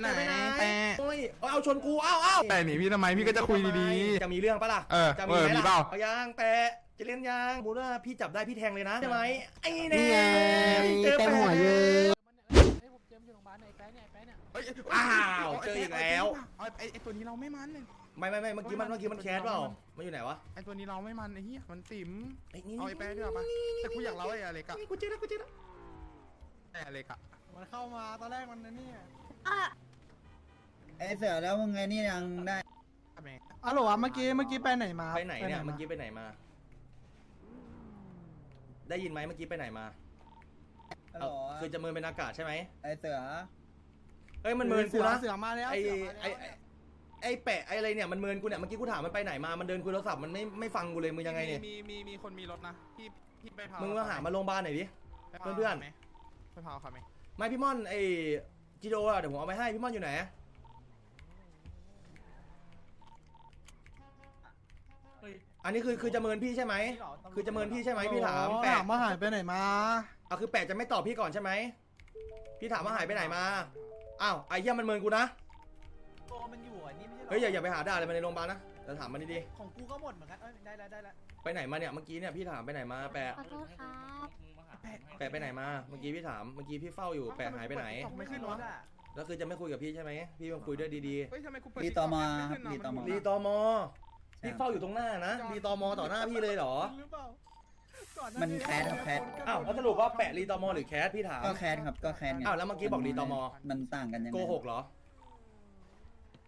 ไหนไปไหน แปะโอ้ยเอาเอาชนกูเอาเอาแปะหนีพี่ทำไมพี่ก็จะคุยดีจะมีเรื่องปะล่ะเออจะเออไหมีล่ะเปล่าเอายางแปะจะเล่นยางบูว่าพี่จับได้พี่แทงเลยนะใช่ไหมไอ้แน่นี่ไงเจอเต็มแปะหัวเยอะเอ้ยอ้าวเจออีกแล้วเอาไอ้ไอ้ตัวนี้เราไม่มันเลยไม่ไม่ไม่เมื่อกี้มันเมื่อกี้มันแคสเปล่ามันอยู่ไหนวะไอ้ตัวนี้เราไม่มันไอ้เหี้ยมันติ๋มไอ้นี่เอาไอ้แปะดีกว่าปะแต่กูอยากเล่าไอ้อเล็กอะนี่กูเจอแล้วกูเจอแล้วไอ้อเล็กอะมันเข้ามาตอนแรกมันนี่ ไอเสือแล้วมึงไงนี่ยังได้ทำไมอ๋อเหรอวะเมื่อกี้เมื่อกี้ไปไหนมาไปไหนเนี่ยาเมื่อกี้ไปไหนมา ได้ยินไหมเมื่อกี้ไปไหนมาฮัลโหลเอาคือจะเมินเป็นอากาศใช่ไหมไอเสือเอ้ยมันเมินกูนะเสือมาแล้วไอ้เสืมาแล้วไอ้ไอ้ไอ้แปะไอ้อะไรเนี่ยมันเมินกูเนี่ยเมื่อกี้กูถามมันไปไหนมา มันเดินคุยโทรศัพท์มันไม่ไม่ฟังกูเลยมึงยังไงเนี่ยมีมีมีคนมีรถนะพี่พี่ไปพามึมึงมาหามาโรงพยาบาลหน่อยดิเพื่อนๆไปพาเขาไหมไม่พี่ม่อนไอ้จิโดอะเดี๋ยวผมเอาไปให้พี่ม่อนอยู่ไหน อันนี้คือคือจะเมินพี่ใช่ไหม คือจะเมินพี่ใช่ไหมพี่ถามอ๋อแปะถามว่าหายไปไหนมา อะคือแปะจะไม่ตอบพี่ก่อนใช่ไหม พี่ถามว่าหายไปไหนมา อ้าวไอ้เหี้ยมันเมินกูนะ ตัวมันอยู่อะนี่ไม่ใช่หรอเฮ้ยอย่าอย่าไปหาด่าเลยมันในโรงพยาบาลนะแต่ถามมันดีของกูก็หมดเหมือนกันเอ้ยได้แล้วได้แล้วๆ ไปไหนมาเนี่ยเมื่อกี้เนี่ยพี่ถามไปไหนมาแปะขอโทษครับแปะไปไหนมา เมื่อกี้พี่ถามเมื่อกี้พี่เฝ้าอยู่แปะหายไปไหน ไม่ขึ้นวะอะแล้วคือจะไม่คุยกับพี่ใช่ไหมพี่มาคุยด้วยดีเฮ้ยทำไมกูเปิดรีตอมอไม่ครับขึ้นรีตอมอ ๆรีตอมอ พี่เฝ้าอยู่ตรงหน้านะรีตอมอต่อหน้าพี่เลยเหรอหรือเปล่าก่อหามันแคสครับแคสอ้าวแล้วสรุปว่าแปะรีตอมอหรือแคสพี่ถาม ก็แคนครับก็แคนไงอ้าวแล้วเมื่อกี้บอกรีตอมอมันต่างกันยังไงโกหกเหรอ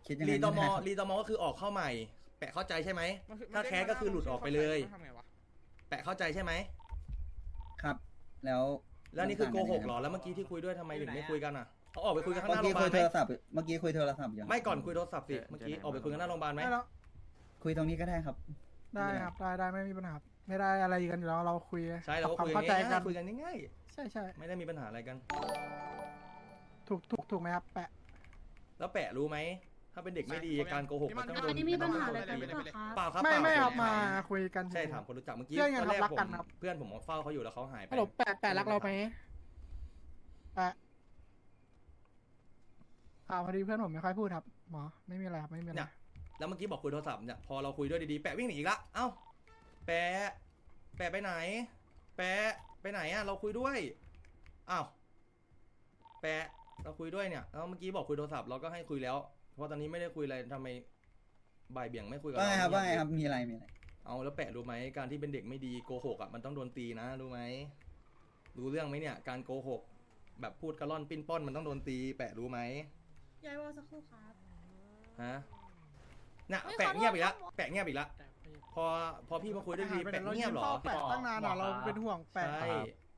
คิดยังไงรีตอมอไได้ครับรีตอมอก็คือออกเข้าใหม่ แปะเข้าใจใช่ไหมมันอถ้าแคสก็คือหลุดออกไปเลยทำไงวะแปะเข้าใจใช่ไหมครับ แล้วแล้วนี่คือโกหกเหรอแล้วเมื่อกี้ที่คุยด้วยทำไมถึงไม่คุยกันอะเอาออกไปคุยกันข้างหเมื่อน้าโรกี้งพยาบาลไหมคุยโทรศัพท์เมื่อกี้คุยโทรศัพท์อยู่ไม่ก่อนคุยโทรศัพท์สิเมื่อกี้ออกไปคุยกันหน้าโรงพยาบาลไหมได้แล้ว คุยตรงนี้ก็ได้ครับ ได้ครับได้ได้ไม่มีปัญหาครับไม่ได้อะไรกันอยู่แล้วเราคุยใช่เราก็ปรับคุยควากัมนเข้าใจง่ากัยนๆคุยกันง่ายใช่ใช่ๆไม่ได้มีปัญหาอะไรกัน ถูกถูกถูกไหมครับแปะ แล้วแปะรู้ไหม ถ้าเป็นเด็กไม่ดีการโกหกมันต้องโดอันนนี้มีปัญหาอะไรต้กัอนงหโดรือนเปล่าครับเปล่าครับไม่เปล่ไม่ครับเฉยๆมาคุยกัน ใช่เฉยๆถามคนรู้จักเมื่อกี้เพื่อนกันตอนแรกครับรักผกัมนครับ เพื่อนผมเฝ้าเขาอยู่แล้วเขาหายไปฮัลโหลแปะแปะรักเราไหมแปะอ่าพอดีเพื่อนผมไม่ค่อยพูดครับหมอไม่มีอะไรครับไม่มีอะไรเนี่ย แล้วเมื่อกี้บอกคุยโทรศัพท์เนี่ยพอเราคุยด้วยดีๆแปะวิ่งหนีอีกละเอ้าแปะแปะไปไหน แปะไปไหนอะเราคุยด้วยอ้าวแปะเราคุยด้วยเนี่ยแล้วเมื่อกี้บอกคุยโทรศัพท์เราก็ให้คุยแล้ว เพราะตอนนี้ไม่ได้คุยอะไรทำไมบ่ายเบี่ยงไม่คุยกับว่าไงครับเว่าไงครับมีอะไรมีอะไรเอาแล้วแปะรู้ไหมการที่เป็นเด็กไม่ดีโกหกอะมันต้องโดนตีนะรู้ไหมรู้เรื่องไหมเนี่ย การโกหก แบบพูดกระล่อนปิ้นป้อนมันต้องโดนตี แปะรู้ไหมยายวอสักครู่ครับฮะ น่ะเฮ้ยแปะขอโทษเงียบอีกละครับแปะเงียบอีกละพอพอพี่มาคุยด้วยดีแปะเราเงียบเหรอเฝ้าแปะตั้งนานอะเราเป็นห่วงแปะใช่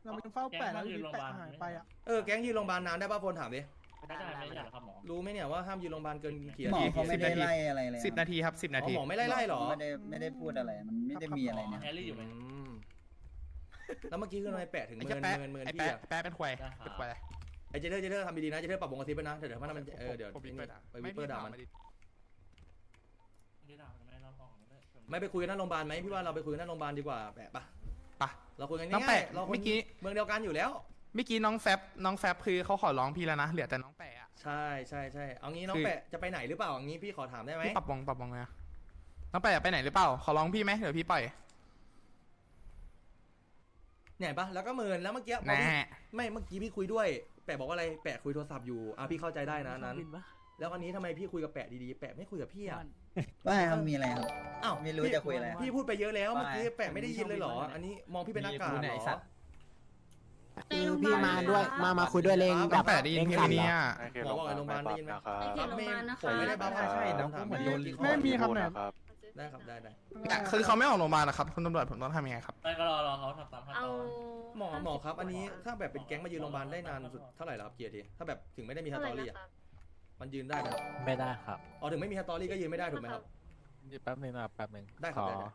เราเป็นเฝ้าแปะแล้วอยู่ดีแปะหายไปอะเออแก๊งยืนโรงพยาบาลนานได้ป่ะโฟนถามดิ ได้ไม่ได้ครับหมอรู้ไหมเนี่ยว่าห้ามยืนโรงพยาบาลเกินกี่หมอนาทีเขาไม่ได้ไล่อะไรเลยสิบนาทีครับสิบอ๋นาอทีหมอไม่ไล่ไล่หรอไม่ได้ไม่ได้พูดอะไร มันไม่ได้มีอะไรเนี่ยแฮร์รี่อยู่ไหม อืมแล้วเมื่อกี้คือทำไมแปะถึงไอ้เมิแค่นแปะเมินเมินไอ้พี่แปะอะแปะเป็นควายได้ครับ เป็นควายไอ้เจเทอร์เจเทอร์ทำดีๆนะเจเทอร์ปรับวงกระซิบไปนะเดี๋ยวเดี๋ยวถ้ามันเออเดี๋ยวผมวิปเปอร์ด่าไปวิปเปอร์ด่ามัน ไม่ได้ด่าไม่ได้รับออกเลยไม่ไปคุยกันหน้าโรงพยาบาลไหมพี่ว่าเราไปคุยกันหน้าโรงพยาบาลดีกว่าแปะปะปะ เราคุยกันน้องง่าแปะยๆเราคนเมื่อกี้ เมืองเดียวกันอยู่แล้ว เมื่อกี้น้องแฟบน้องแฟบคือเขาขอร้องพี่แล้วนะเหลือแต่น้องแปะอะ ใช่ใช่ใช่เอางี้น้องคือ แปะจะไปไหนหรือเปล่าอย่างงี้พี่ขอถามได้ไหมพี่ปรับวงปรับวงเลยอะน้องแปะไปไหนหรือเปล่าขอร้องพี่ไหมเดี๋ยวพี่ปล่อยเนี่ยปะแล้วก็เมินแล้วเมื่อกี้พอแน่พี่ไม่เมื่อกี้พี่คุยด้วยแปะบอกว่าอะไรแปะคุยโทรศัพท์อยู่อะพี่เข้าใจได้นะนั้น แล้วอันนี้ทำไมพี่คุยกับแปะดีๆแปะไม่คุยกับพี่อะ ว่าไงครับมีอะไรครับ อ้าวไม่รู้จะคุยอะไรพี่พูดไปเยอะแล้วเมื่อกี้ว่าไงแปะไม่ได้ยินเลยเหรอ อันนี้มองพี่เป็นนักกาศเหรอคือพี่มาด้วยมามาคุยด้วยเลงครับแบน้อบงแปะได้ยินพี่ไหมเนี่ยหมอบอกในโรงพยาบาลได้ยินไหมไปที่โรงพยาบาลนะคะผมไม่ได้บ้าใช่น้องถามเหมือนพี่โดนกี่ข้อไม่มีครับไหนได้ครับได้ได้คือเขาไม่ออกโรงพยาบาลนะครับคุณตำรวจผมต้องทำยังไงครับไม่ก็รอรอเขาทำตามขั้นตเอาอนหมอหมอครับ อันนี้ถ้าแบบเป็นแก๊งมายืนโรงพยาบาลได้นานสุดเท่าไหร่แล้วครับเกียร์ทีถ้าแบบถึงไม่ได้มีสเท่าไหตร่อรี่นะอะครับ มันยืนได้ไหมครับไม่ได้ครับอ๋อถึงไม่มีสตอรี่ก็ยืนไม่ได้ถูกไหมครับแป๊บนึงนะครับแป๊บนึงได้ครับขอได้ได้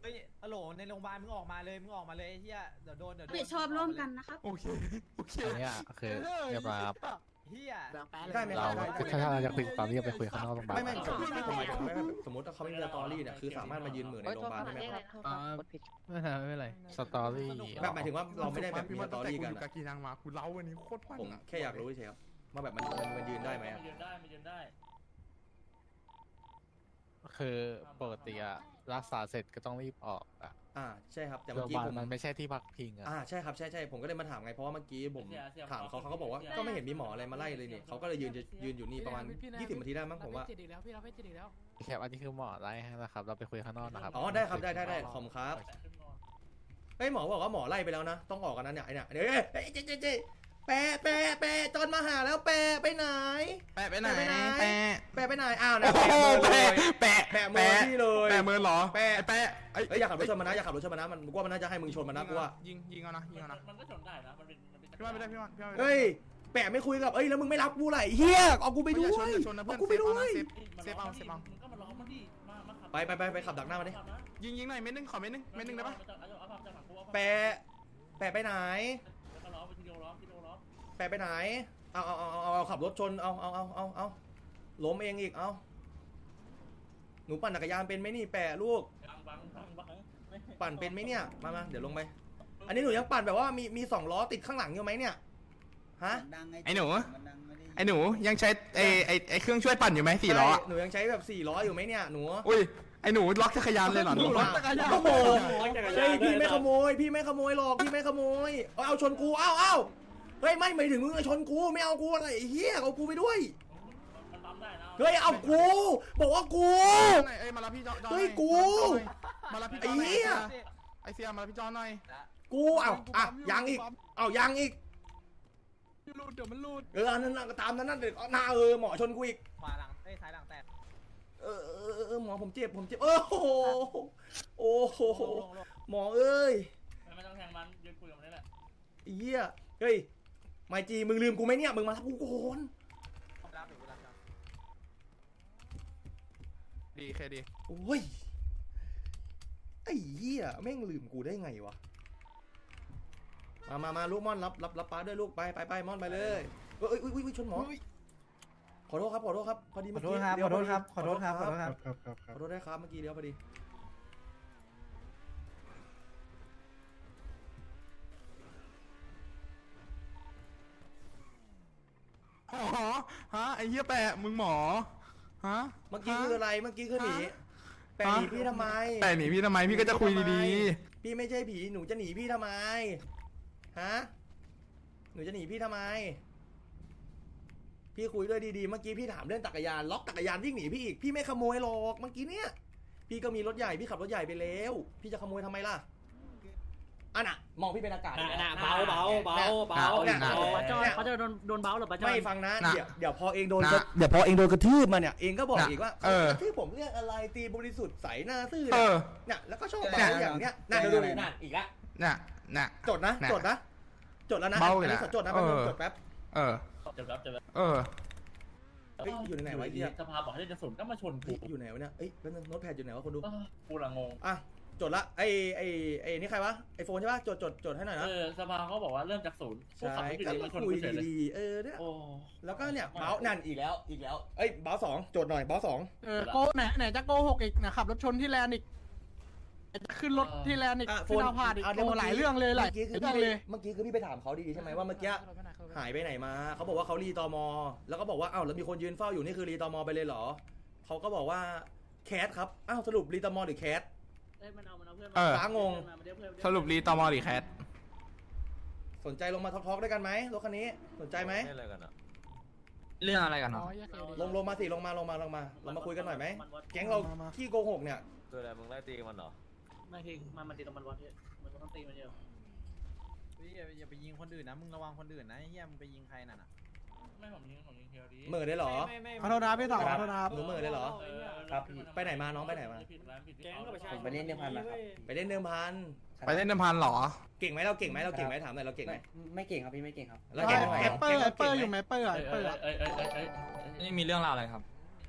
เฮ้ยฮัลโหลในโรงพยาบาลมึงออกมาเลย มึงออกมาเลยไอ้เหี้ยเดี๋ยวโดนเดี๋ยวโดรับนผิดชอบร่วมกันนะครับ โอเค โอเคอันเนี้ยคือเรียบร้อยครับเหี้ยได้ไหมคเรารับได้ถ้าถ้าเราจะคุยตอนนี้ไปคุยข้างนอกโรงพยาบาลไม่ไม่คผรับมผมหมายถึงว่าแบบสมมติถ้าเขาไม่มีสตอรี่เนี่ยคือสามารถมายืนเหมือนในโรงพยาบาลได้ไหมครับไม่เป็นไร สตอรี่แบบหมายถึงว่าเราไม่ได้แบบมีสตอรี่กันอยู่อะกับกีนังมากูเล่าวันนี้โคตรมันผมอะแค่อยากรู้เฉยๆครับ ว่าแบบมันมันมันยืนได้ไหมอะ มันยืนได้มันยืนได้ คือปกติอะรักษาเสร็จก็ต้องรีบออกอะอ่าใช่ครับแต่โรเมื่งอพยากี้บาลผมมันไม่ใช่ที่พักพิงอะอ่าใช่ครับใช่ใช่ผมก็เลยมาถามไงเพราะว่าเมื่อกี้ผมถามเขาเขาก็บอกว่าก็ไม่เห็นมีหมออะไรมาไล่เลยนี่เขาก็เลยยืนยืนอยู่นี่ประมาณ20นาทีได้มั้งผมว่าจิตอีกแล้วพี่รับให้จิตอีกแล้ว แคปอันนี้คือหมอไล่ให้นะครับ เราไปคุยข้างนอกนะครับอ๋อได้ครับได้ได้ได้ขอบคุณครับเฮ้ยหมอบอกว่าหมอไล่ไปแล้วนะ ต้องออกกันนั้นเนี่ยไอเนี่ยเดี๋ยวเอ้ยเอ้ยเจ๊เจ๊เจ๊แปะแปะแปะ เอ้ยเอ้ยอย่าขับรถชนมันนะอย่าขับรถชนมันนะมันกูว่ามันน่าจะให้มึงชนมันนะกูว่ายิงยิงเอานะยิงเอานะมันก็ชนได้นะมันเป็นมันเป็นพี่ว่าไม่ได้พี่ว่าพี่ว่าไม่ได้เฮ้ยแปะไม่คุยกับเอ้ยแล้วมึงไม่รับกูไหลเฮียเอากูไปด้วอย่ายชนอย่าชนนะเพื่อนเอากูไปด้วยเซฟเซฟเอาเซฟเอามันก็มาล้อมมันดิมามาขับไปไปไปไปขับดักหน้ามาดิยิงยิงหน่อยเม็ดนึงขอเม็ดนึงเม็ดนึงได้ปะเอาเอาจากหลังกูเอาแปะแปะไปไหน แล้วก็ล้อมไปทีเดียวล้อมทีเดียวล้อมแปะไปไหนเอาเอาเอาเอาเอาขับรถชนเอาเอาเอาเอาเอาล้มเองอีกเอาห นูปั่นจักรยานเป็นไหมนี่แปะลูก บังบังบังบังปั่นเป็นไหมเนี่ย มามาเดี๋ยวลงไป อันนี้หนูยังปั่นแบบว่ามีมีสองล้อติดข้างหลังอยู่ไหมเนี่ย ฮะดังไอ้หนู มันดังไม่ได้ยินไอ้หนูยังใช้ไอ้ไอ้ไอ้เครื่องช่วยปั่นอยู่ไหมสี่ล้อใช่หนูยังใช้แบบสี่ล้ออยู่ไหมเนี่ยหนู อุ้ยไอ้หนูล็อกจักรยานเลยเหรอหนูล็อกจักรยานขโมยเฮ้ยพี่ไม่ขโมย พี่ไม่ขโมยหรอกพี่ไม่ขโมยเอาเอาชนกูเอาเอาเฮ้ยไม่หมายถึงมึงอะชนกูไม่เอากูอะไรไอ้เหี้ยเอากูไปด้วยมันบัมได้นะ เฮ้ยเอากู บอกว่ากู เอ้ยมารับพี่จอนเฮ้ยกูมารับพี่จไอ้อนหน่อยเหี้ยไอเสียมารับพี่จอนหน่อยกูเอาอะยังอีกเอายังอีกรูดเดี๋ยวมันรูดเอออันนั้นน่ะก็ตามนั้นนั่นเดี๋ยวหน้าเออหมอชนกูอีกขวาหลังเอ้ยซ้ายหลังแตกเออเออเออเออหมอผมเจ็บผมเจ็บเออโอ้โหโอ้โหลงลงลงหมอเอ้ยไม่ต้องแทงมันยืนคุยกับมันนี่แหละไอ้เหี้ยเฮ้ยไมจีมึงลืมกูไหมเนี่ยมึงมาทับกูโกน รับเดี๋ยวกูรับรับ ดีเคดีโอ้ย ไอ้เหี้ยแม่งลืมกูได้ไงวะ มามามาลูกม่อนรับรับรับป้าด้วยลูกไปไปไปม่อนไปเลยเอ้ยเอ้ยเอ้ยเอ้ยชนหมอ ขอโทษครับขอโทษครับพอดีขอเมื่อโทกี้ษครับเดี๋ขยวอโทษครับพขอโทษครับ ขอโทษครับครับครับคขรับอโทษด้วยครับเมื่อกี้เดี๋ยวพอดี อ๋อฮะไอ้เหี้ยแปะมึงหมอ ฮะเมื่อกี้คืออะไร เมื่อกี้คือหนีฮะแปะหนีพี่ทำไมแปะหนีพี่ทำไมพี่ก็จะคุยดีพี่ไม่ใช่ผี หนูจะหนีพี่ทำไม ฮะ หนูจะหนีพี่ทำไม พี่คุยด้วยดีๆ เมื่อกี้พี่ถามเรื่องจักรยาน ล็อกจักรยานวิ่งหนีพี่อีก พี่ไม่ขโมยหรอก เมื่อกี้เนี่ย พี่ก็มีรถใหญ่ พี่ขับรถใหญ่ไปแล้ว พี่จะขโมยทำไมล่ะ อันน่ะมองพี่เป็นอากาศน่ะเบาเบาเบาเบาเนี่ยเบาเนี่ยจอเนี่ยเขาจะโดนโดนเบาหรือปะจอไม่ฟังนะน่ะเดี๋ยวเดี๋ยวพอเองโดนน่ะกระเดี๋ยวพอเองโดนกระทืบมาเนี่ยเองก็บอกน่ะอีกว่าเออกระทืบผมเรื่องอะไรตีบริสุทธิ์ใสหน้าซื่อเอเนี่ยอเนี่ยแล้วก็ชอบเนี่ยเบาอย่างเนี้ยน่ะเดี๋ยวดูเนี่ยน่ะอีกแล้วน่ะน่ะจดนะน่ะจดนะจดแล้วนะเบาอันอยู่นี้นะขอจดนะแป๊บนึงเออจดแป๊บเออเจ็บแล้วเจ็บแล้วเออเฮ้ยอยู่ในไหนวะไอ้เหี้ยสภาบอกให้เล่นกระสุนก็มาชนเฮ้กูยอยู่ไหนวะเนี่ยเอ้ยแป๊บนึงโน้ตแพดอยู่ไหนวะคนดูเออกูละงงอะ จดละไอ้ไอ้ไอ้นี่ใครวะไอโฟนใช่ปะจดจดจดให้หน่อยนะเออสภาเขาบอกว่าเริ่มจากศูนย์พวกใช่ขับรถอยู่ดีก็มาชนคุยกูเฉยเลยดีๆเออเนี่ยโอ้แล้วก็เนี่ยเบานั่นอีกแล้วอีกแล้วเอ้ยเบาสองจดหน่อยเบาสองเออโกไหนไหนจะโกหกอีกนะขับรถชนที่แลนด์อีกจะขึ้นรถที่แลนด์อีกอะโฟที่นดาวพาดอีกะโอ้หลายเรื่องเลยหลายเมื่อกี้คือเรื่องพี่เลย เมื่อกี้คือพี่ไปถามเขาดีๆใช่ไหมว่าเมื่อกี้หายไปไหนมาเขาบอกว่าเขารีตอมอ แล้วก็บอกว่าอ้าวแล้วมีคนยืนเฝ้าอยู่นี่คือรีตอมอไปเลยเหรอเขาก็บอกว่าแคสครับอ้าวสรุปรีตอมอหรือแคส เอ้ยมันเอามันเอาเพื่อนเออ ฟ้างงสรุปรีตอมอหรือแคทสนใจลงมาทอล์กๆด้วยกันไหมรถคันนี้ สนใจไหมเรื่องอะไรกันอ๋เนาะอแยกเคดีลงลงมาสิลงมาลงมาลงมาเรามาคุยกันหน่อยไหมแก๊งเราขี้โกหกเนี่ย คืออะไรมึงไล่ตีมันเหรอไม่ทีมันมันตีตรงมันวัดเนี่ยมันต้องตีมันเยอะอย่าอย่าไปยิงคนอื่นนะ มึงระวังคนอื่นนะไอ้เหี้ยมึงไปยิงใครน่ะ ไม่ผมยิงผมยิงเทียวดีเหม่อได้เหรอ ขอโทษนะพี่ต่อขอโทษนะครับหนูเหม่อได้เหรอเออครับไปไหนมาน้องไปไหนมา ผิดร้านผิดที่แก๊งเขากับประชาชผมนไปเล่นเดิมพันมาครับ ไปเล่นเดิมพัน ไปเล่นน้ำพันเหรอ เก่งไหมเราเก่งไหมเราเก่งไหมถามหน่อยเราเก่งไหมไม่เก่งครับพี่ไม่เก่งครับ แล้วไอ้เก่งไหมไอ้เปอร์ไอ้เปอร์ก่งหมอยู่ไหมเปอร์เอ้ไอ้ยเปอร์เอ้ยเอ้ยเอ้ยเอ้ยเอ้ยนี่มีเรื่องราวอะไรครับ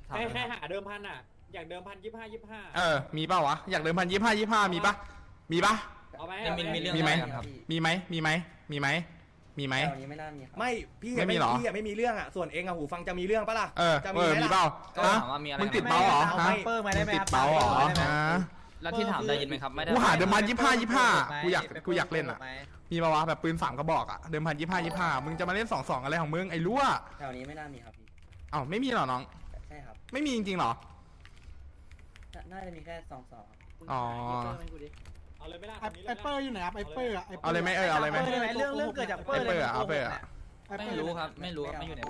แค่แค่หาเดิมพันอะ อยากเดิมพันยี่ห้ายี่ห้าเออ มีเปล่าวะ อยากเดิมพันยี่ห้ายี่ห้ามีปะมีปะ เอาไหมมีมีเรื่องมีไหม อะไรกันครับ มีไหม มีไหม มีไหม มีไหม แถวนี้ไม่น่ามีครับ ไม่พี่ไม่มีเหรอ พี่อะไม่มีเรื่องอะส่วนเองอะหูฟังจะมีเรื่องปะล่ะเออจะเออไหมีล่ะเปล่าก็ฮะถามว่ามีอะไรมึงติดเปล่าเหรอเอาฮะไม่เปิร์มาได้มึงไหมติดครับเปล่าเหรอฮะ แล้วที่ถามได้ยินไหมครับไม่ได้กูหาเดิมพันยี่ห้ายี่ห้ากูอยากกูอยากเล่นอะไหมมีปะวะแบบปืนสามกระบอกอะเดิมพันยี่ห้ายี่ห้ามึงจะมาเล่นสองสองอะไรของมึงไอ้รั่วแถวนี้ไม่น่ามีครับพี่ เอ้าไม่มีเหรอน้อง ใช่ครับ ไม่มีจริงๆเหรอ น่าจะมีแค่สองสองอ๋อ ไอ้ไอ้เปอร์อยู่ไหนครับไอ้เปอร์อะไอ้ปเอาเลยไหมเออเอาเลยไหมเรื่องเรื่องเกิดจากเปอไอ้ร์เปอร์อะเอาเปอร์อะไอ้เปอไม่รู้ครับ ไม่รู้ไม่อยู่ใน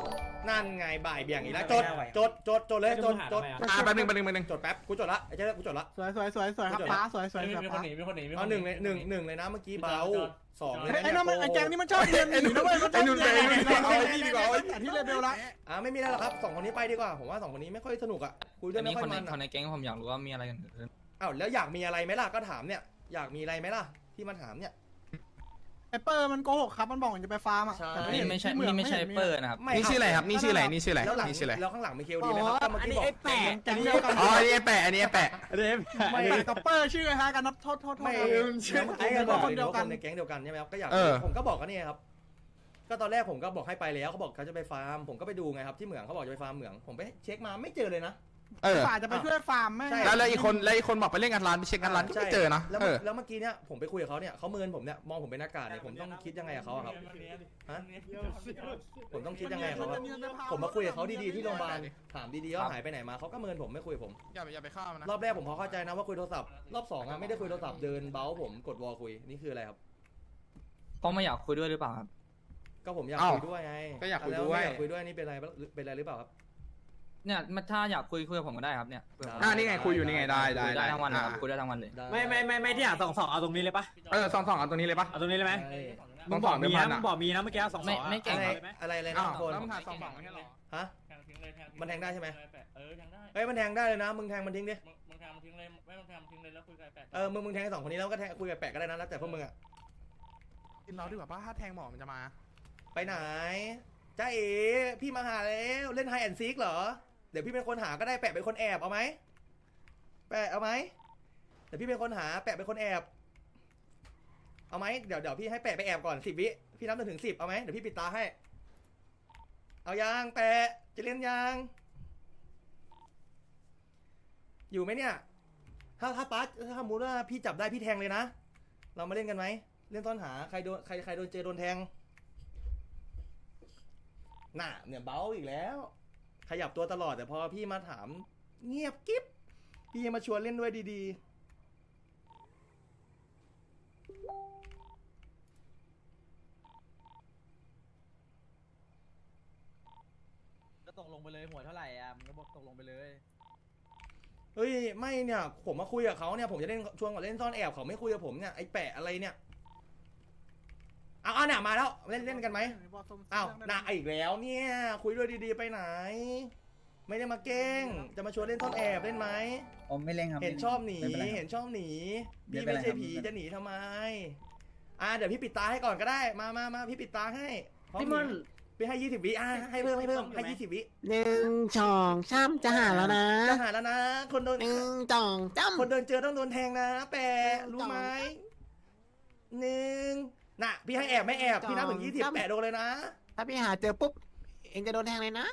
นั่นไงบ่ายเบี่ยงอีกแล้วจดจดจดจดเลยจดจดอะแป๊บนึงแป๊บนึงแป๊บนึงจดแป๊บกูจดละไอ้เจ้ากูจดละ สวยสวยสวยสวยครับป้าสวยสวยมีสวยมีคป้านหนีมีคนหนีมีคเอานหนึ่งเลยหนึ่งหนึ่งเลยนะเมื่อกี้เบาสองเลยไอ้นะไอ้เนี่ยนั่นมันไอ้แก๊งนี่มันชอบเรียนหนีนะเว้ยมันชอบไอ้นุ่นเรียนไอ้นุ่นหนีเอาไอ้นี่ดีกว่าเอาไอ้แต่ที่เลเวลละอ่าไม่มีอะไรหรอกครับสองคนนี้ไปดีกว่าผมว่าสองคนนี้ไม่ค่อยสนุกอะคุยด้วยไม่ค่อยมันคนในอะแก๊งผมอยากรู้ว่ามีอะไรกันขึ้นอ้าวแล้วอยากมีอะไรไหมล่ะก็ถามเนี่ย อยากมีอะไรไหมล่ะ ที่มาถามเนี่ย ไอ้เปอร์มันโกหกครับมันบอกมันจะไปฟาร์มอะใช่ แต่นี่ไม่ใช่ที่หนี่ไม่ใช่ห็เปอร์นะครับนี่ชื่ออะไรครับนี่ชื่ออะไรนี่ชื่ออะไรแล้วหลังนี่ชื่ออะไรแล้วข้างหลังมีเคลดีไหมครับก็เมื่อกี้บอกแก๊งเดียวกันอ๋ออันนี้ไอ้แปะอันนี้ไอ้แปะไม่แต่กับเปอร์ชื่อคล้ายๆกันนะโทษโทษโทษไม่ครับแล้วเมื่อกี้ก็บอกคนเดีเดียยววกักันนในแก๊งเดียวกันใช่ไหมครับก็อยากเออผมก็บอกก็เนี่ยครับ ก็ตอนแรกผมก็บอกให้ไปแล้วเขาบอกเขาจะไปฟาร์ม ผมก็ไปดูไงครับที่เหมืองเขาบอกจะไปฟาร์มเหมือง ผมไปเช็คมาไม่เจอเลยนะ เออฝ่ายจะไปช่วยฟาร์มแม่ง ใช่ แล้วแล้วอีกคนแล้วอีกคนบอกไปเล่นงานร้านไปเช็คงานร้านก็ไม่เจอนะแล้วเออแล้วเมื่อกี้เนี่ยผมไปคุยกับเขาเนี่ยเขาเมินผมเนี่ยมองผมเป็นนักการเนี่ยผมต้องคิดยังไงกับเขาอะครับ ฮะ ผมต้องคิดยังไงกับเขาครับผมมาคุยกับเขาดีๆที่โรงพยาบาลถามดีๆว่าหายไปไหนมาเขาก็เมินผมไม่คุยกับผม อย่าไปอย่าไปฆ่ามันนะรอบแรกผมพอเข้าใจนะว่าคุยโทรศัพท์รอบสองอะไม่ได้คุยโทรศัพท์เดินเบ้าผมกดวอลคุยนี่คืออะไรครับเพราะไม่อยากคุยด้วยหรือเปล่าครับก็ผมอยากอ้าวคุยด้วยไงก็อยากคุยแล้วด้วยไม่อยากคุยด้วยนี่เป็นอะไรเป็นอะไรหรือเปล่าครับ เนี่ยถ้าอยากคุยคุยกับผมก็ได้ครับเนี่ยคุยกับผมอ่านี่ไงคุยอยู่นี่ไงได้ได้คุยได้ทั้งวันนะครับอ่าคุยได้ทั้งวันเลยด้ไม่ไม่ไม่ไม่ที่อะสองสองเอาตรงนี้เลยปะเออสองสองเอาตรงนี้เลยปะเอาตรงนี้เลยไหมใช่ต้มึองงบบออกกมีเดิมพันะนมึอะงบอกมีนะเมื่อกี้สองสไม่องไม่เก่งอะไรครับอะไรอะไรนะอ้าวทุกคนแล้วมึงหาสองสองไม่ใช่เหรอฮะแทงทิ้งเลยแทงทิ้งมันแทงได้ใช่ไหมเออแทงได้เอ้ยมันแทงได้เลยนะ มึงแทงมันทิ้งดิมึงมึงแทงมันทิ้งเลยไม่ต้องแทงมันทิ้งเลยแล้วคุยกับไอ้แปะเออมึงมึงแทงไอ้สองคนนี้แล้วก็แทงคุยกับแปะก็ได้นะแล้วแต่พวกมึงอะกินเราดีกว่าป้าถ้าแทงหมอมันจะมา ไปไหนจ้าเอ๋พี่มาหาแล้วเล่นไฮแอนซีกเหรอ เดี๋ยวพี่เป็นคนหาก็ได้แปะเป็นคนแอบเอาไหมแปะเอาไหมเดี๋ยวพี่เป็นคนหาแปะเป็นคนแอบ เอาไหมเดี๋ยวเดี๋ยวพี่ให้แปะไปแอบก่อนสิบวิพี่นับจนถึงสิบเอาไหมเดี๋ยวพี่ปิดตาให้ เอายางแปะจะเล่นยางอยู่ไหมเนี่ย ถ้าถ้าป้าถ้าสมมติว่าพี่จับได้พี่แทงเลยนะ เรามาเล่นกันไหม เล่นต้อนหาใครโดนใครใครโดนเจอโดนแทง น่ะเนี่ยเบ้าอีกแล้ว ขยับตัวตลอด แต่พอพี่มาถาม เงียบกิ๊บพี่ยังมาชวนเล่นด้วยดีก็ตกลงไปเลยหัวเท่าไหร่อะมึงก็บอกตกลงไปเลยๆเฮ้ยไม่เนี่ย ผมมาคุยกับเขาเนี่ยผมจะเล่นชวนกับเล่นซ่อนแอบเขาไม่คุยกับผมเนี่ยไอ้แปะอะไรเนี่ย เอาเอาหน่ะมาแล้วเล่นเล่นกันไหมอ้าวน่ะอีกแล้วเนี่ยคุยด้วยดีๆไปไหน ไม่ได้มาแกล้ง จะมาชวนเล่นซ่อนแอบเล่นไหมผมไม่เล่นครับเห็นชอบหนีไม่เป็นไรครับเห็นชอบหนีไม่พี่เป็นไม่ไรใช่ครับผีไม่เป็นไร จะหนีทำไม อ่าเดี๋ยวพี่ปิดตาให้ก่อนก็ได้มามามาพี่ปิดตาให้พร้อพี่มอนพี่ให้ยี่สิบวิอะให้เพิ่มให้เพิ่มให้ยี่สิบวิหนึ่งสองสามจะหาแล้วนะจะหาแล้วนะ คนโดน หนึ่งสองจ้คนโดนเจอต้องโดนแทงนะ แปะรู้ไหมหนึ่ง น่ะ พี่ให้แอบไม่แอบ พี่นับถึงยี่สิบแปะโดนเลยนะำถ้าพี่หาเจอปุ๊บ เองจะโดนแทงเลยนะ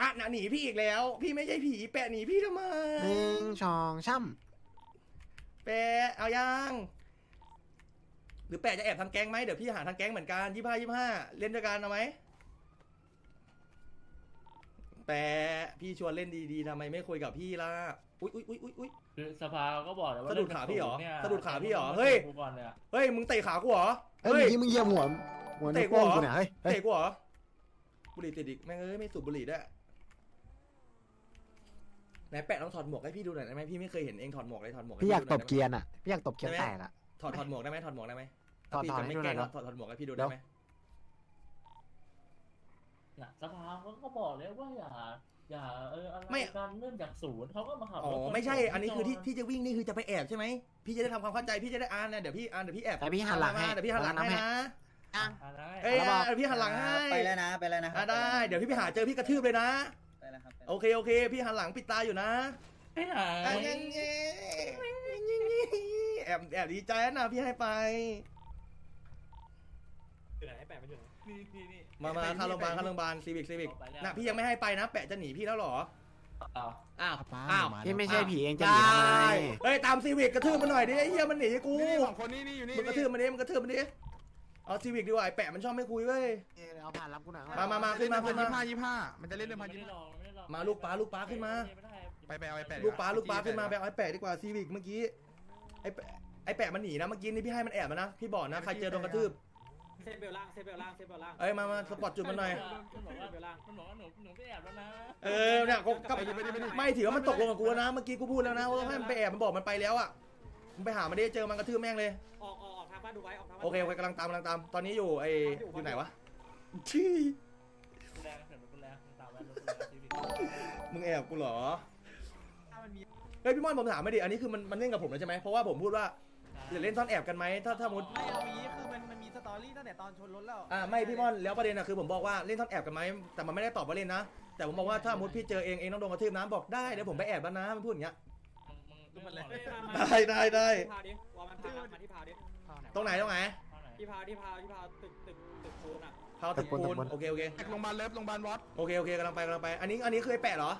อะน่ะหนีพี่อีกแล้ว พี่ไม่ใช่ผีแปะหนีพี่ทำไมหนึ่งสองสามแปะเอายังหรือแปะจะแอบทำแก๊งไหมเดี๋ยวพี่หาทางแก๊งเหมือนกันยี่ห้ายี่ห้าเล่นด้วยกันเอาไหมแปะพี่ชวนเล่นดีๆทำไมไม่คุยกับพี่ล่ะ อุ้ยอุ้ยอุ้ยอุ้ยอุ้ย คือสภาก็บอกเลยว่าสะดุดขาพี่เหรอนี่ยสะดุดขาพี่เหรอเฮ้ย กูก่อนเนี่ยเฮ้ยมึงเตะขากูเหรอเฮ้ยเฮ้ยเมื่อกี้มึงเหยียบหัวหัวในเตะวกูโป้งเหรอกูเนี่ยเฮ้ยเฮ้ยเตะกูเหรอ บุหรี่ติดอีกแม่งเอ้ยไม่สูบบุหรี่ด้วยไหนแปะต้องถอดหมวกให้พี่ดูหน่อยได้ไหมพี่ไม่เคยเห็นเองถอดหมวกเลยถอดหมวกให้พี่อยากดูหตน่บเกียร์อะพี่อยากตบเกียร์แตกอะ ถอดถอดหมวกได้ไหมถอดหมวกได้ไหมถอดพี่ถอดจะให้ไม่ดูหแกน่ล้องยถอดถอดถอดหมวกให้พี่ดูเดี๋ได้ยวไหมน่ะสภาเขาก็บอกเลยว่าอย่า อย่าเอออะไรไม่ การเริ่มจากศูนย์เขาก็มาขับอ๋อรถไม่ใช่อันนี้คือที่จที่จะวิ่งนี่คือจะไปแอบใช่ไหมพี่จะได้ทำความเข้าใจพี่จะได้อ่านนะเดี๋ยวพี่อ่านเดี๋ยวพี่แอบแต่พี่หันหลังให้ มาเดี๋ยวพี่หันหลังให้นะอะได้เอ้ยอะเดี๋ยวพี่หันหลังให้ไปแล้วนะ ไปแล้วนะครัอะได้ เดี๋ยวพี่ไปหาเจอพี่กระทืบเลยนะ ไปแล้วครับไปแล้วโอเคโอเค พี่หันหลังปิดตาอยู่นะไปไหนอะงั้นเย้แอบแอบดีใจนะพี่ให้ไปมามาเข้าโรงพยาบาลเข้าโรงพยาบาลซีวิกซีวิกนะพี่ยังไม่ให้ไปนะ แปะจะหนีพี่แล้วเหรออ้าวอ้าวป้าอ้าวพี่ไม่ใช่ผีเองจะหนีทำไมได้เฮ้ยตามซีวิกกระทืบมันหน่อยดิไอ้เหี้ยมันหนีกู นี่สองคนนี่นี่อยู่นี่มึงกระทืบมันดิมึงกระทืบมันดิ เอาซีวิกดีกว่าไอ้แปะมันชอบไม่คุยเว้ย เอ้ยเอาผ่านรับกูหน่อยมามามาขึ้นมาขึ้นมา ยี่ห้ายี่ห้ามันจะเล่นเรื่องพันไม่ยี่ได้ห้าลองไม่ได้ลองมาลูกป้าลูกป้าขึ้นมา ไปไปเอาไอ้แปะลูกป้าลูกป้าขึ้นมาไปเอาไอ้แปะดีกว่าซีวิกเมื่อกี้ ไอ้แปะไอ้แปะมันหนีนะเมื่อกี้นี่พี่ให้มันแอบมานะพี่บอกนะใครเจอโดนกระทืบ เซฟเบลล่างเซฟเบลล่างเซฟเบลล่างเอ้ยมามาสปอตจุดมันหน่อยมันบอกว่ามันบอกว่าหนูหนูไปแอบแล้วนะเออเนี่ยก็ก็ไม่ถือว่ามันตกลงกับกูแล้วนะเมื่อกี้กูพูดแล้วนะว่าให้มันไปแอบมันบอกมันไปแล้วอะมึงไปหามันได้เจอมันกระทืบแม่งเลยออกออกออกทางบ้านดูไว้ออกทางบ้านโอเคโอเคกำลังตามกำลังตามตอนนี้อยู่ไอ้อยู่ไหนวะที่กูแรงเห็นมันกูแรงตามแวนรถกูแรงชีวิตมึงแอบกูเหรอถ้ามันมีเฮ้ยพี่ม่อนผมถามไม่ดิอันนี้คือมันมันเล่นกับผมแล้วใช่ไหมเพราะว่าผมพูดว่าจะเล่นซ่อนแอบกันไหมถ้าถ้ามุดไม่เอาอย่างนี้คือมันมันมีสตอ รี่ตั้งแต่ตอนชนรถแล้วอ่าไม่พี่ม่อนแล้วประเด็นอะคือผมบอกว่าเล่นซ่อนแอบกันไหมแต่มันไม่ได้ตอบว่าเล่นนะ แต่ผมบอกว่าถ้ามุดพี่เจอเองเองต้องโดนกระทืบนะบอกได้เดี๋ยวผมไปแอบแล้วนะมันพูดอย่างเงี้ยมึงมึงเลยได้ได้ได้พาดิวอมันพามาที่พาดิตรงไหนตรงไหนที่พาที่พาที่พาตึกตึกตึกปูนอะเท้าตึกปูนโอเคโอเคโรงพยาบาลเลิฟโรงพยาบาลวอตโอเคโอเคกำลังไปกำลังไปอันนี้อันนี้คือไอ้แปะเหรอ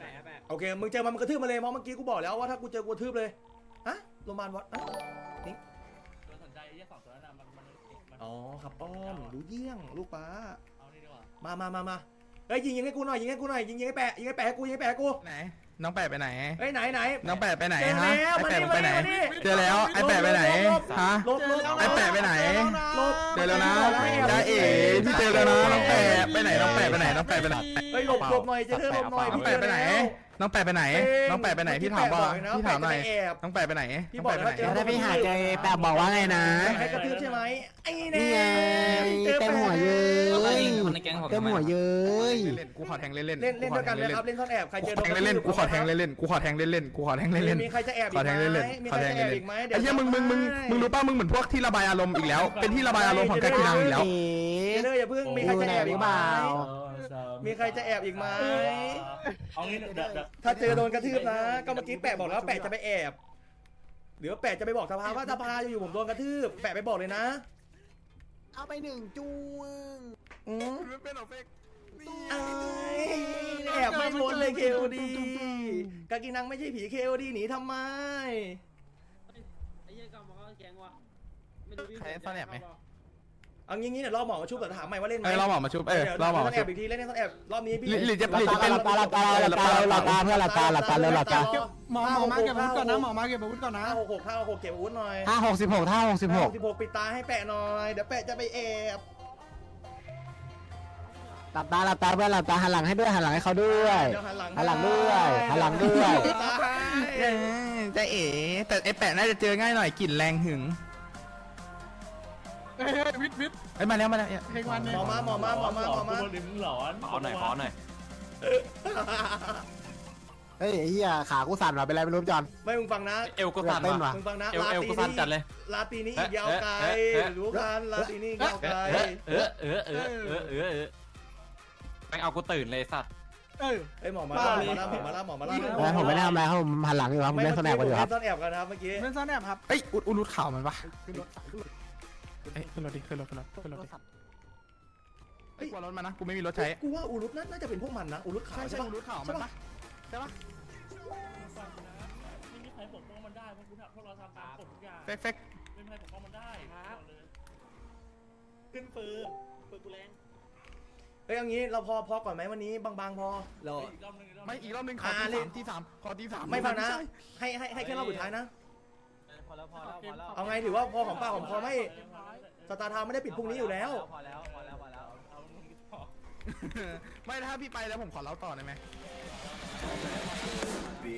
แปะแปะโอเคมึงเจอมันมึงกระทืบมาเลยเพราะเมื่อกี้กูบอกแล้วว่าถ้ากูเจอกูกระทืบเลยฮะโรงพยาบาลวัด อ๋อขับอ้อมรู้เยี่ยงลูกป้าเอานี่ดีกว่ามามามามาเฮ้ยยิงยิงให้กูหน่อยยิงให้กูหน่อยยิงยิงให้แปะยิงให้แปะให้กูยิงให้แปะให้กูไหน น้องแปะไปไหน เฮ้ยไหนไหน น้องแปะไปไหนเจอฮะแล้วไอ้มาแปะนี่ไปไหน มานี่ เจอแล้วไอ้แปะไปไหนฮะ ลบลบไอ้แปะไปไหน ลบ เจอแล้วนะจ้าเอ๋พี่เจอแล้วนะน้องแปะไปไหนน้องแปะไปไหนน้องแปะไปไหน เฮ้ยหลบหลบหน่อยเจอเธอหลบหน่อยน้องแปะไปไหน น้องแปะไปไหน น้องแปะไปไหนพี่ถามว่าพี่ถามหน่อยแอบน้องแปะไปไหนพี่น้องบอกแปะไปแล้วไหนเจอ แล้วถ้าพี่หาเจอแปะบอกว่าไงนะ ให้กระทืบใช่ไหมไอ้แน่นี่ไงเจอเต็มแปะหัวเย้ยคนในแก๊งผมเต็มหัวเย้ยเล่นๆกูขอแทงเล่นๆเล่นเล่นด้วยกันนะครับเล่นซ่อนแอบใครกูเจขออแทงเล่นๆกูขอแทงเล่นๆกูขอแทงเล่นๆกูขอแทงเล่นๆมีใครจะแอบอีขอกแทงไหมเล่นมีๆขใคอรแทจะงแอเล่บนอีกไหมๆไอ้เหี้ยมึงมึงมึงมึงรู้ป่ะมึงเหมือนพวกที่ระบายอารมณ์อีกแล้ว เป็นที่ระบายอารมณ์ของแกกินังอีกแล้วเอ๋เจออย่าเพิ่งมีใครจะแอบอีกไหม มีใครจะแอบอีกไหม เอางี้เดี๋ยวเดี๋ยวถ้าเจอโดนกระทืบนะ ก็เมื่อกี้แปะบอกแล้วแปะจะไปแอบ หรือว่าแปะจะไปบอกสภาว่าสภาอยู่ๆผมโดนกระทืบ แปะไปบอกเลยนะ เอาไปหนึ่งจ้วงอืมเป็นออฟเฟกเอ้ยแอบไม่พ้นเลยเคโอดีกากินังไม่ใช่ผีเคโอดีหนีทำไม ไอ้ยี่กำบอกว่าแก๊งวะไม่รู้ใครซ่อนแอบไหม เอางี้งี้เดี๋ยวรอหมอมาชุบแต่ถามใหม่ว่าเล่นไหมเออเราหมอมาชุบเออดี๋ยวเราหมอล่มานแอชุบบอีกทีเล่นซ่อนแอบรอบนี้พี่หรือหรือจะหลับหรือจะตาเป็นหลับตาหลับตาหลับตาหลับตาเพื่อนหลับตาหลับตาเร็วหลับตาหมอหมอมาเก็บอาวุธก่อนนะหมอมาเก็บอาวุธก่อนนะห้าหกหกห้าหกหกเก็บอาวุธหน่อยห้าหกสิบหกห้าหกสิบหกสิบหกปิดตาให้แปะหน่อยเดี๋ยวแปะจะไปแอบหลับตาหลับตาเพื่อนหลับตาหันหลังให้ด้วยหันหลังให้เขาด้วยเดี๋ยวหันหลังหันหลังด้วยหันหลังด้วย ปิดตาให้เออจะเอ๋แต่ไอ้แปะน่าจะเจอง่ายหน่อยกลิ่นแรงหึง เฮ้ยเฮ้ยวิทย์วิทย์เอ้ยมาแล้วมาแล้วเพลงวันหเนี่ยมอมาหมอมาหมอมาหมอมาลิ้นหลอนขอหน่อยขอหน่อยเฮ้ยไอ้เหี้ยขากูสั่นว่ะเป็นไรไม่รู้จอน ไม่มึงฟังนะ เอวก็อยาสั่กนเต้นว่ะ ว่ะมึงฟังนะเอวเอวกูสั่นจัดเลยลาตีนี้อีกยาวไกลเอ๊ะเอ๊ะ รู้กันลาตีนี้อีกยาวไกลเออเออเออเออเออเออแม่งเอากูตื่นเลยสัตว์เออ ไอ้ยหมอมาแล้วหมอมาแล้วหมอมาแล้วหมอมาแล้วแล้วผมไม่ได้ทำอะไรครับผมหันหลังอยู่ครับผมเล่นสแนปกันอยู่ครับไม่ต้นแอบกันนะครับเมื่อกี้เป็นซ่อนแอบครับ เอ้ยอุดอุดรุดข่าวมันปะขึ้นรถขึ้นรถ เอ้ยขึ้นรถดิขึ้นรถขึ้นรถขึ้นรถดิสัตว์เฮ้ยกลัวรถมานะกูไม่มีรถใช้กูว่าอูรุตน่าจะเป็นพวกมันนะอูรุตขาวใช่ใช่ใช่ปะอุดรุดข่าวมันปะใช่ปะไม่มีใครปกป้องมันได้เพราะกูทำพวกเราทำตามกฎทุกอย่างเฟกเฟกไม่มีใครปกป้องมันได้ครับขึ้นปืนปืนกูแรงเฮ้ยเอางี้เราพอพอก่อนไหมวันนี้บางๆพอเราอีกรอบนึงอีกรอบไม่นึงอีกรอบนึงขออ่าที่เล่สานมที่สามขอที่สามไม่ฟังนะ ให้ให้ให้แค่รอบสุดท้ายนะ พอแล้วพอแล้วพอแล้วเอาไงถือว่าพอของปากของคอไม่สตาร์ทาวน์ไม่ได้ปิดพรุ่งนี้อยู่แล้ว พอแล้วพอแล้วพอแล้วเอามึงต่อไม่ถ้าพี่ไปแล้วผมขอเล่าต่อได้ไหม Be